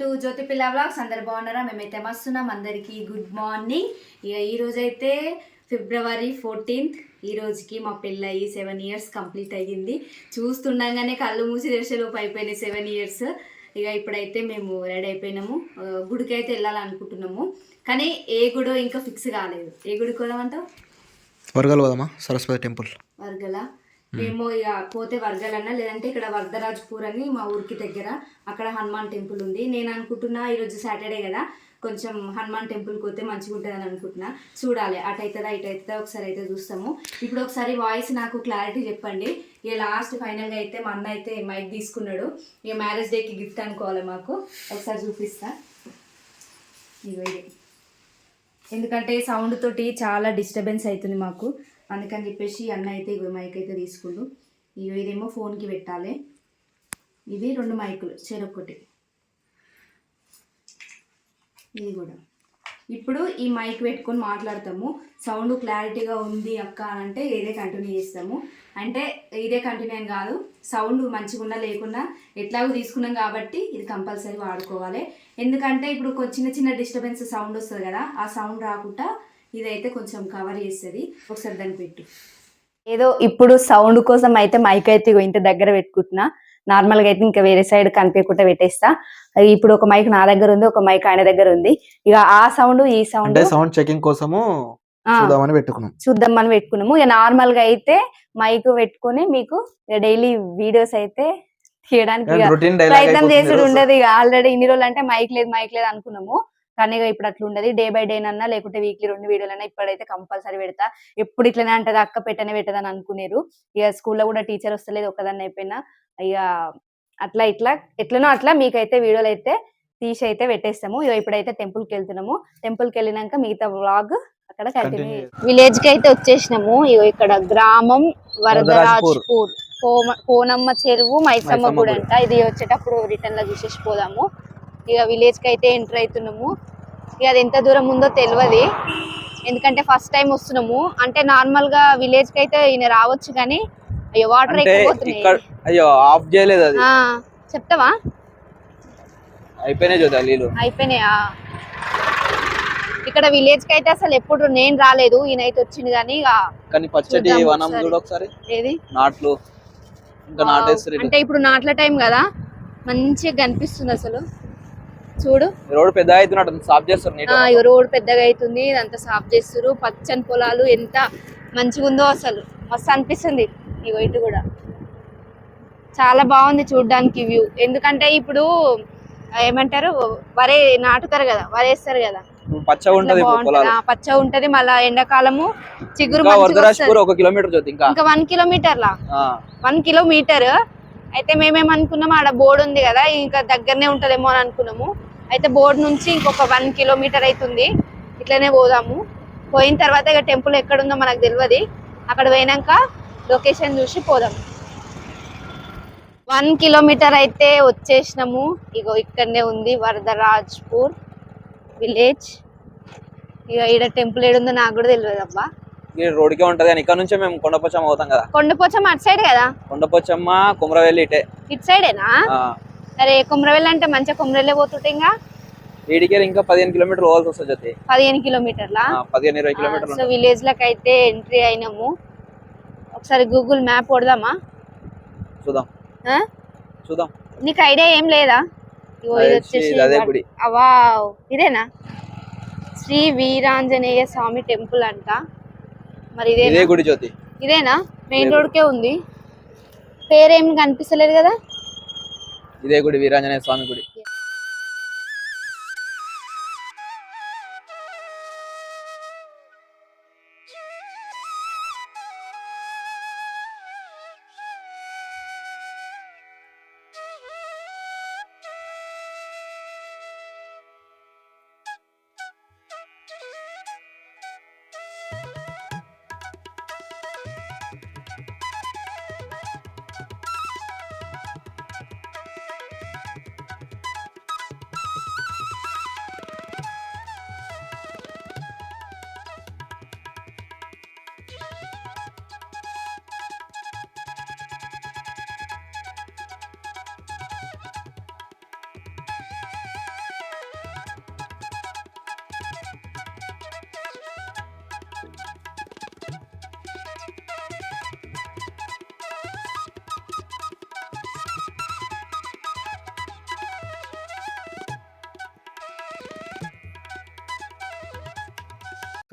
To జ్యోతి పిల్ల vlogs. అందరు బాగున్నారా? మేమైతే మస్తున్నాం. అందరికీ గుడ్ మార్నింగ్. ఇక ఈ రోజు అయితే ఫిబ్రవరి ఫోర్టీన్త్. ఈ రోజుకి మా పెళ్ళయి సెవెన్ ఇయర్స్ కంప్లీట్ అయ్యింది. చూస్తుండగానే కళ్ళు మూసి తెరిచేలోపు అయిపోయినాయి సెవెన్ ఇయర్స్. ఇక ఇప్పుడైతే మేము రెడీ అయిపోయినాము. గుడికి అయితే వెళ్ళాలనుకుంటున్నాము. కానీ ఏ గుడో ఇంకా ఫిక్స్ కాలేదు. ఏ గుడికి పోదామంటావు వరగలు పోదామా? సరస్వతి టెంపుల్. వర్గల? మేము. ఇక పోతే వర్గలన్నా లేదంటే ఇక్కడ వరదరాజ్పూర్ అని మా ఊరికి దగ్గర అక్కడ హనుమాన్ టెంపుల్ ఉంది. నేను అనుకుంటున్నా ఈరోజు సాటర్డే కదా కొంచెం హనుమాన్ టెంపుల్కి పోతే మంచిగా ఉంటుందని అనుకుంటున్నా. చూడాలి అటు అవుతుందా ఇటు అవుతుందా ఒకసారి అయితే చూస్తాము. ఇప్పుడు ఒకసారి వాయిస్ నాకు క్లారిటీ చెప్పండి. ఇక లాస్ట్ ఫైనల్గా అయితే మా అన్న అయితే మైక్ తీసుకున్నాడు. ఇక మ్యారేజ్ డేకి గిఫ్ట్ అనుకోవాలి మాకు? ఒకసారి చూపిస్తా. ఇగో ఇది. ఎందుకంటే సౌండ్ తోటి చాలా డిస్టర్బెన్స్ అవుతుంది మాకు. అందుకని చెప్పేసి అన్న అయితే ఇగో మైక్ అయితే తీసుకుండు. ఇగో ఇదేమో ఫోన్కి పెట్టాలి. ఇది రెండు మైకులు చెరొక్కటి. ఇది కూడా. ఇప్పుడు ఈ మైక్ పెట్టుకొని మాట్లాడతాము. సౌండ్ క్లారిటీగా ఉంది అక్క అని అంటే ఇదే కంటిన్యూ చేస్తాము. అంటే ఇదే కంటిన్యూ అని కాదు సౌండ్ మంచిగా ఉన్నా లేకున్నా ఎట్లాగో తీసుకున్నాం కాబట్టి ఇది కంపల్సరీ వాడుకోవాలి. ఎందుకంటే ఇప్పుడు చిన్న చిన్న డిస్టర్బెన్స్ సౌండ్ వస్తుంది కదా ఆ సౌండ్ రాకుండా ఇదైతే కొంచెం కవర్ చేస్తుంది. ఒకసారి దాన్ని పెట్టు. ఏదో ఇప్పుడు సౌండ్ కోసం అయితే మైక్ అయితే ఇగో ఇంటి దగ్గర పెట్టుకుంటున్నా. నార్మల్గా అయితే ఇంకా వేరే సైడ్ కనిపించకుండా పెట్టేస్తా. ఇప్పుడు ఒక మైక్ నా దగ్గర ఉంది ఒక మైక్ ఆయన దగ్గర ఉంది. ఇక ఆ సౌండ్ ఈ సౌండ్ అంటే సౌండ్ చెకింగ్ కోసము చూద్దామని పెట్టుకున్నాం. చూద్దాం మనం పెట్టుకున్నాము. ఇక నార్మల్గా అయితే మైక్ పెట్టుకొని మీకు డైలీ వీడియోస్ అయితే తీయడానికి ప్రయత్నం చేసుడు ఉండదు. ఇక ఆల్రెడీ ఇన్ని రోజులు అంటే మైక్ లేదు మైక్ లేదు అనుకున్నాము. కానీ ఇప్పుడు అట్లా ఉండదు డే బై డే అన్నా లేకుంటే వీక్లీ రెండు వీడియోలైనా ఇప్పుడైతే కంపల్సరీ పెడతా. ఎప్పుడు ఇట్లనే అంటది అక్క పెట్టనే పెట్టదని అనుకునేరు. ఇక స్కూల్లో కూడా టీచర్ వస్తలేదు ఒకదాన్ని అయిపోయినా. ఇక అట్లా ఇట్లా ఎట్లనో అట్లా మీకైతే వీడియోలు అయితే తీసి అయితే పెట్టేస్తాము. ఇక ఇప్పుడైతే టెంపుల్కి వెళ్తున్నాము. టెంపుల్కి వెళ్ళినాక మిగతా వ్లాగ్ అక్కడ కంటిన్యూ. విలేజ్కి అయితే వచ్చేసినాము. ఇగో ఇక్కడ గ్రామం వరదరాజ్పూర్. కోనమ్మ చెరువు మైసమ్మ గుడి. అంట. ఇది వచ్చేటప్పుడు రిటర్న్లో చూసేసి పోదాము. ఇక విలేజ్కి అయితే ఎంటర్ అవుతున్నాము ఇక అది ఎంత దూరం ఉందో తెలియదు ఎందుకంటే ఫస్ట్ టైం వస్తున్నాము. అంటే నార్మల్గా విలేజ్కి అయితే ఈయన రావచ్చు కానీ అయ్యో వాటర్ ఎక్కువ ఇక్కడ పోతున్నాయి. అయ్యో ఆఫ్ చేయలేదు అది. ఆ, చెప్తావా? అయిపోయినాయి చూద్దా నీళ్ళు అయిపోయినాయా ఇక్కడ విలేజ్కి అయితే అసలు ఎప్పుడు నేను రాలేదు. ఈయన అయితే వచ్చింది కానీ కానీ పచ్చడి వనం. చూడు ఒకసారి. ఏది? నాట్లు. ఇంకా నాటేస్తారు అంటే ఇప్పుడు నాట్ల టైం కదా. మంచిగా కనిపిస్తుంది అసలు. చూడు. రోడ్ పెద్ద అవుతున్నట్టు సాఫ్ చేస్తారు నీట్ ఆ ఈ రోడ్ పెద్దగా అవుతుంది. ఇదంతా సాఫ్ చేస్తారు పచ్చని పొలాలు ఎంత మంచిగా ఉందో అసలు. మస్తు అనిపిస్తుంది. ఇగో ఇటు కూడా. చాలా బాగుంది చూడడానికి వ్యూ ఎందుకంటే ఇప్పుడు ఏమంటారు? వరే నాటుతారు కదా. వరేస్తారు కదా. పచ్చగా అట్లా ఉంటది మళ్ళా ఎండాకాలము చిగురు. ఒక కిలోమీటర్ ఇంకా. వన్ కిలోమీటర్ లా వన్ కిలోమీటర్? అయితే మేమేమనుకున్నాము ఆడ బోర్డు ఉంది కదా ఇంకా దగ్గరనే ఉంటుందేమో అని అనుకున్నాము. అయితే బోర్డు నుంచి ఇంకొక వన్ కిలోమీటర్ అవుతుంది ఇట్లనే పోదాము. పోయిన తర్వాత ఇక టెంపుల్ ఎక్కడుందో మనకు తెలియదు అక్కడ పోయినాక లొకేషన్ చూసి పోదాం. వన్ కిలోమీటర్ అయితే వచ్చేసినాము. ఇగో ఇక్కడనే ఉంది వరదరాజ్పూర్ విలేజ్. ఇక ఈడ టెంపుల్ ఏడుందో నాకు కూడా తెలియదు అబ్బా రోడ్కే ఉంటది అని ఇక్కడ నుంచే మేము కొండపోచమ్మ అవుతాం కదా. కొండపోచం అటు సైడ్ కదా? కొండపోచమ్మ కుమ్రవెల్లి ఇటే. ఇటు సైడేనా? అరే కుమ్రవెల్లి అంటే మంచిగా కుమ్రవెల్లే పోతుంటే ఇంకా? వీడికే ఇంకా పదిహేను కిలోమీటర్ పోవాల్సి వస్తుంది పదిహేను కిలోమీటర్ల? పదిహేను ఇరవై కిలోమీటర్లు సో. విలేజ్లకు అయితే ఎంట్రీ అయినాము. ఒకసారి గూగుల్ మ్యాప్ కొడదామా? చూద్దాం? చూద్దాం. నీకు ఐడియా ఏం లేదా? వచ్చేసి ఇదేనా? శ్రీ వీరాంజనేయ స్వామి టెంపుల్ అంట. మరి ఇదే ఇదేనా గుడి జ్యోతి. ఇదేనా? మెయిన్ ఇదే రోడ్ కే ఉంది. పేరేం కనిపిస్తలేదు కదా? ఇదే గుడి వీరాంజనేయ స్వామి గుడి.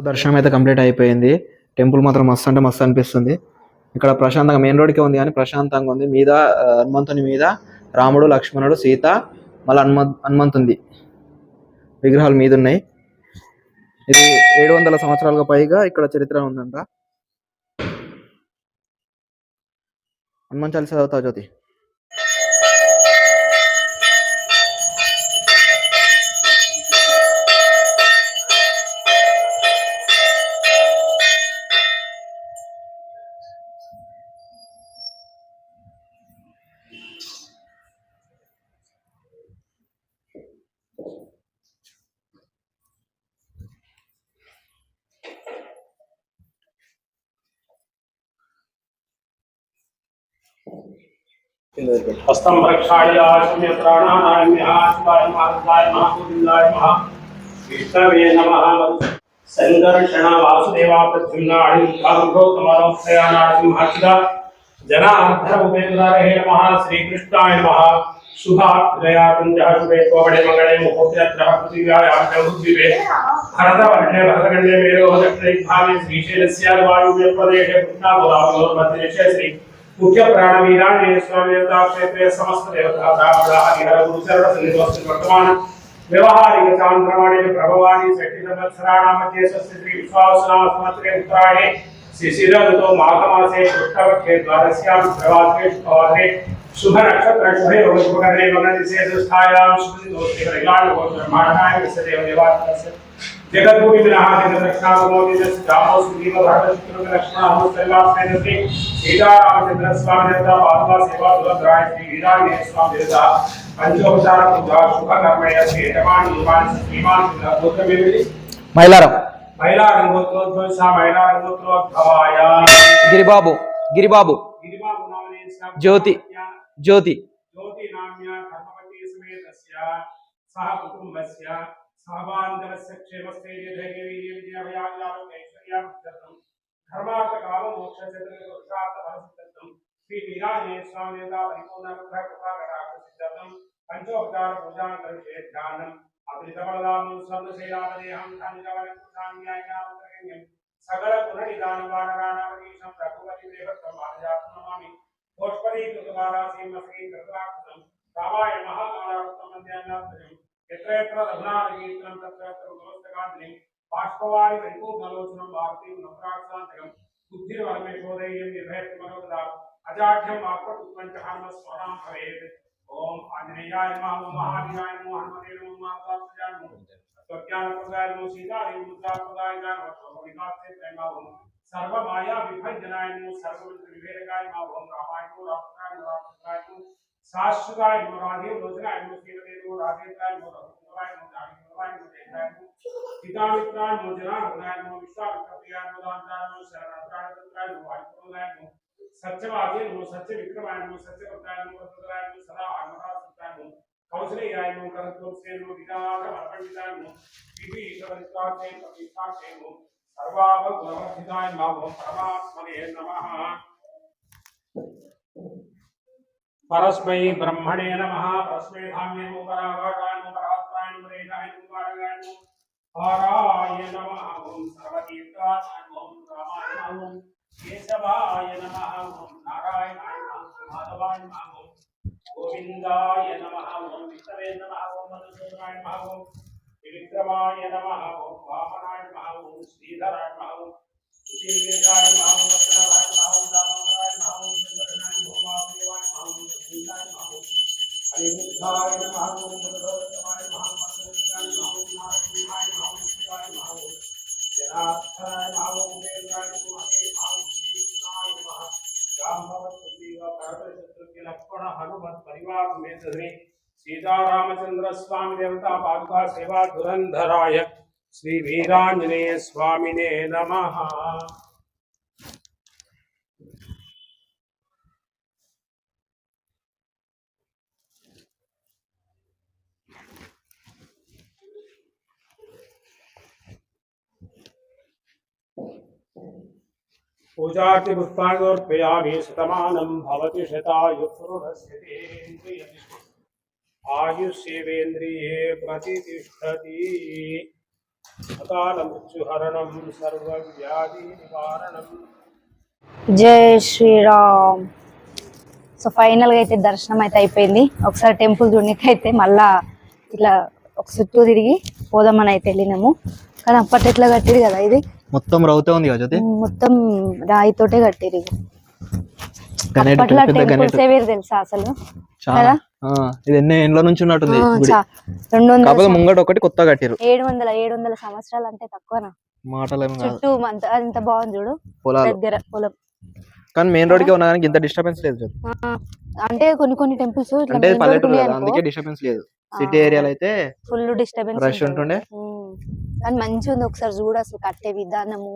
సో దర్శనం అయితే కంప్లీట్ అయిపోయింది. టెంపుల్ మాత్రం మస్తు అంటే మస్తు అనిపిస్తుంది. ఇక్కడ ప్రశాంతంగా మెయిన్ రోడ్కే ఉంది కానీ ప్రశాంతంగా ఉంది. మీద హనుమంతుని మీద రాముడు లక్ష్మణుడు సీత మళ్ళీ హనుమ హనుమంతుంది విగ్రహాలు మీద ఉన్నాయి. ఇది ఏడు వందల సంవత్సరాలుగా పైగా ఇక్కడ చరిత్ర ఉందంట. హనుమాన్ చాలీసా చదువుతావు జ్యోతి? हस्तम प्रक्षायाश्मे प्राणानाम्याश्वाय महाकाय महागोविन्दाय महा विष्णवे नमः संघर्षण वासुदेवा प्रद्युम्नाणि भार्गो कमलोक्षयानासिंहाचिदा जनार्धर उपेन्द्रारहे नमः श्रीकृष्णाय नमः शुभाभ्रया पुञ्जः शुभे स्ववणे मङ्गले मुखोप्यत्रः पृथिव्यायां च उद्विपे भरतवर्णे भरतखण्डे मेरोः दक्षिणभागे श्रीशैलस्यादिवायुव्यप्रदेशे कृष्णागोदावरोर्मध्यदेशे श्री ಮುಖ್ಯ ಪ್ರಾಣ ವೀರಾಣೇಯ ಸ್ವಾಮಿ ಕ್ಷೇತ್ರ ಸಮಸ್ತ ದೇವತಾ ದಾಮದ ಹರಿಹರ ಗುರುಚರಣ ಸನ್ನಿಧಿವಸ್ತು ವರ್ತಮಾನ ವ್ಯವಹಾರಿಕ ಚಾಂದ್ರವಾಣಿ ಪ್ರಭವಾಣಿ ಶಕ್ತಿ ಸಂವತ್ಸರಾಣ ಮಧ್ಯೆ ಸ್ವಸ್ತಿ ಶ್ರೀ ವಿಶ್ವಾವಸನಾಮ ಸಂವತ್ಸರೆ ಉತ್ತರಾಯಣೆ ಶಿಶಿರದತೋ ಮಾಘಮಾಸೆ ಕೃಷ್ಣಪಕ್ಷೆ ದ್ವಾದಶ್ಯಾಂ ಪ್ರವಾದ್ರೇಷು ಪವಾದ್ರೇ शुभ नक्षत्र शुभे उपकरणे मगन दिशे दुष्ठायां शुभ दिनोत्सव कल्याण गोचर माननाय सदैव देवात्मस्य दामो सुग्रीव भरतशत्रुघ्न लक्ष्मणः सर्वास्मेदस्ति सीतारामचंद्र स्वामी देवता पादुका सेवा सुभद्राय श्री वीरांजनेय स्वामी देवता पंचोपचार पूजा शुभ कर्मय श्री यजमान युवान श्रीमान गोत्रमेविधि మైలారం महिला रंगोत्रोद्भवसा महिला रंगोत्रोद्भवाय గిరిబాబు గిరిబాబు गिरिमा गुणावने सब ज्योति। జ్యోతి ज्योति नाम्या धर्मवती समेतस्य सह సామాంతరస్య క్షేమస్థైర్యధైర్యవీర్యవిజయభయాగ్యారోగ్యైశ్వర్యాభిత్యర్థం ధర్మార్థ కామ మోక్ష చతుర్విధ పురుషార్థ ఫలసిద్ధం శ్రీ వీరాజేశ్వామేందా పరిపూర్ణ కృపా కృపా కటాక్ష సిద్ధం పంచోపచార పూజాం కలిసే ధ్యానం. అభితమలదాము సర్వశైలాపదేహం ధాన్యవరకుణ్యం సకల పునరిదాన వానరాణామీశం రఘుపతి దేవత్వం మానజాత్మమామి భోష్పదీ కృతమారాసీమసీ కృతరాక్షం రామాయ మహాకాళాకృతం మధ్యాహ్నాత్మజం यत्र यत्र लग्नारहीत्रं तत्र यत्र उदोस्तकाण्डिनीं बाष्पवारि परिपूर्णलोचनं वार्तीं नम्राक्षान्तकं बुद्धिर्वरमेशोदैर्यं निर्भयत्मकदा अजाढ्यं वाक्पटुत्पञ्चहान्न स्वरां भवेत् ॐ आञ्जनेयाय नमः ॐ महाधियाय नमो हनुमते नमो मातात्मजाय नमो स्वज्ञानप्रदाय नमो सीताय मुद्राप्रदाय नमो स्वभाविकात्ते प्रेमावं सर्वमाया विभजनाय नमो सर्वविघ्नविभेदकाय नमो रामाय नमो रामकाय नमो रामकाय नमो शाश्वताय नमो राधे लोचनाय नमो श्रीमते नमो राधेन्द्राय नमो रघुकुमाराय नमो जानकीकुमाराय नमो जयराय नमो पितामित्राय नमो जनार्दनाय नमो विश्वामित्रप्रियाय नमो दान्ताय नमो शरणार्थाय नमो वायुपुत्राय नमो सत्यवादे नमो सत्य विक्रमाय नमो सत्यवक्ताय नमो वरदराय नमो सदा हनुमताय नमो कौशलेयाय नमो करतोत्से नमो विदार अर्पणिताय नमो विभीषवरिताचे प्रतिष्ठाचे नमो सर्वाभगुणवर्धिताय नमो परमात्मने नमः परस्मै ब्रह्मणे नमः। परस्मै धाम्ये उपरागाय उपरास्त्राय उपरेशाय उपकारगाय हराय नमः ओम सर्वतीर्थाय ओम रामाय ओम केशवाय नमः ओम नारायणाय नमः माधवाय नमः श्री सीतारामचंद्र स्वामी देवता पादुका सेवा धुरंधराय श्री वीरांजनेय स्वामिने नमः। पूजार्ति पुष्पाणोर्पयामि शतमानं भवति शतायुः आयुष्येवेन्द्रिये प्रतिष्ठति అకాల మృత్యుహరణం సర్వవ్యాధి నివారణం జై శ్రీరామ్ సో ఫైనల్గా అయితే దర్శనం అయితే అయిపోయింది ఒకసారి టెంపుల్ చూడడానికి అయితే మళ్ళా ఇట్లా ఒక చుట్టూ తిరిగి పోదామని అయితే వెళ్ళినాము కానీ అప్పట్లో ఎట్లా కట్టిరు కదా ఇది మొత్తం రౌతే ఉంది కదా జ్యోతి మొత్తం రాయితోటే కట్టిరు ఇది గణేట్ అప్పట్లో పెద్ద గణేట్ టెంపుల్స్ వేరు తెలుసా అసలు చాలా కదా? ఇది ఎన్ని ఏండ్ల నుంచి ఉన్నట్టుంది గుడి. రెండు వందల కాకపోతే ముంగట ఒకటి కొత్తగా కట్టిరు ఏడు వందల ఏడు వందల సంవత్సరాలు అంటే తక్కువనా? మాటలేం కాదు. చుట్టూ అంత అంత బాగుంది చూడు. పొలాలు. దగ్గర పొలం. కానీ మెయిన్ రోడ్కి ఉన్నా కానీ ఇంత డిస్టర్బెన్స్ లేదు జ్యోతి ఆ, అంటే కొన్ని కొన్ని టెంపుల్స్ అంటే పల్లెటూరు కదా అందుకే డిస్టర్బెన్స్ లేదు. సిటీ. ఏరియాలో అయితే ఫుల్ డిస్టర్బెన్స్ రష్ ఉంటుండే. కానీ మంచిగా ఉంది ఒకసారి చూడు అసలు కట్టే విధానము.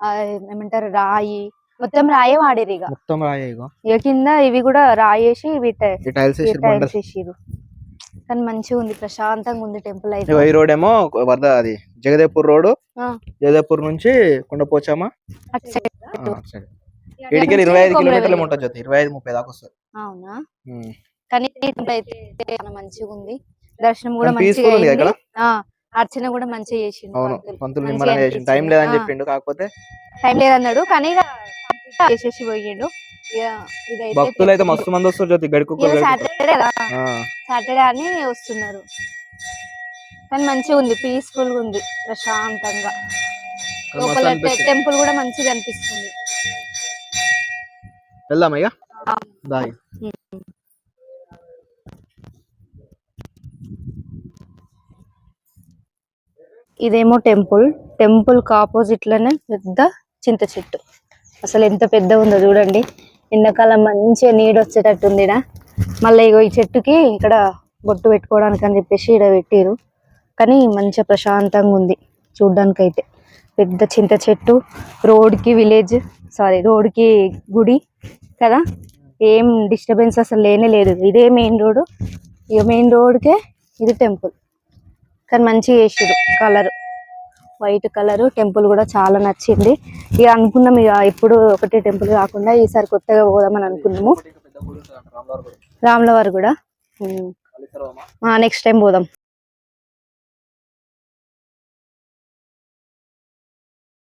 ఆ, ఏమంటారు రాయి మొత్తం రాయే వాడేరు ఇక మొత్తం రాయే ఇగో ఇక కింద ఇవి కూడా రాయేసి ఈ టైల్స్ వేసిరు కానీ మంచిగా ఉంది ప్రశాంతంగా ఉంది టెంపుల్ అయితే ఈ రోడ్ ఏమో వరద అది జగదేపూర్ రోడ్. జగదేపూర్ నుంచి కొండపోచామా. ఇడికి ఇరవై ఐదు. కిలోమీటర్లు ఉంటుంది జ్యోతి ఇరవై ఐదు ముప్పై దాకా వస్తుంది అవునా. కానీ టెంపుల్ అయితే మంచిగా ఉంది దర్శనం కూడా మంచిగా అర్చన కూడా మంచిగా చేసిండు అవును పంతులు. నిమ్మలంగా టైం. లేదని. చెప్పిండు కాకపోతే టైం లేదన్నాడు కానీ చేసేసి పోయిండు. భక్తులు అయితే మస్తు మంది వస్తారు జ్యోతి గడుకు సాటర్డే సాటర్డే అని వస్తున్నారు. కానీ మంచిగా ఉంది పీస్ఫుల్గా ఉంది ప్రశాంతంగా. లోపల టెంపుల్ కూడా మంచిగా అనిపిస్తుంది. వెళ్దాం ఇక దాయి ఇదేమో టెంపుల్. టెంపుల్కి ఆపోజిట్లోనే పెద్ద చింత చెట్టు. అసలు ఎంత పెద్ద ఉందో చూడండి. ఎండాకాలం మంచిగా నీడ వచ్చేటట్టు ఉంది ఈడ మళ్ళీ ఇగో ఈ చెట్టుకి ఇక్కడ బొట్టు పెట్టుకోవడానికి అని చెప్పేసి ఇక్కడ పెట్టిరు కానీ మంచిగా ప్రశాంతంగా ఉంది చూడ్డానికి అయితే పెద్ద చింత చెట్టు రోడ్కి విలేజ్ సారీ రోడ్కి గుడి కదా. ఏం డిస్టర్బెన్స్ అసలు లేనే లేదు. ఇదే మెయిన్ రోడ్ ఇక మెయిన్ రోడ్కే ఇది టెంపుల్. కానీ మంచిగా వేసిరు కలర్. వైట్ కలర్ టెంపుల్ కూడా చాలా నచ్చింది. ఇక అనుకున్నాం ఇక ఇప్పుడు ఒకటే టెంపుల్ కాకుండా ఈసారి కొత్తగా పోదామని అనుకున్నాము. రాములవారు కూడా నెక్స్ట్ టైం పోదాం.